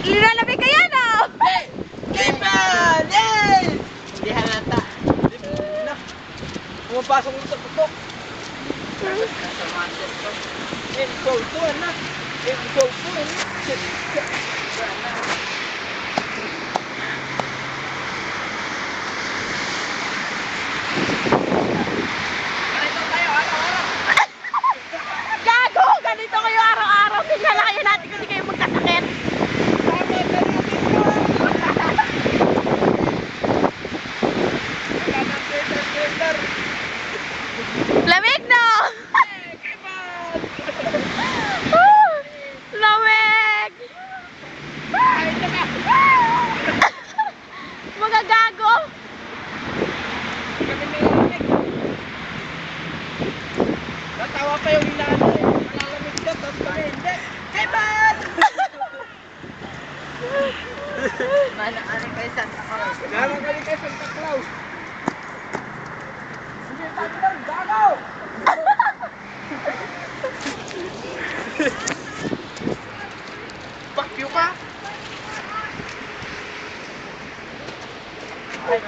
Lilalamig ka yan ah! Kaiban! Yay! Hindi halata. Na. Pumapasok mo sa putok. Sa master ko. Eh, soul ko, anak. Eh, araw-araw. Gago! Ganito kayo araw-araw. Tingnan lang kayo natin Lamig no! Kaiban! Ah, Lamig! Mga gago! Natawa pa yung inano eh. Malalamig tapos kami hindi. Kaiban! Mana ano kayo Santa Claus? Fuck you ka! Ay,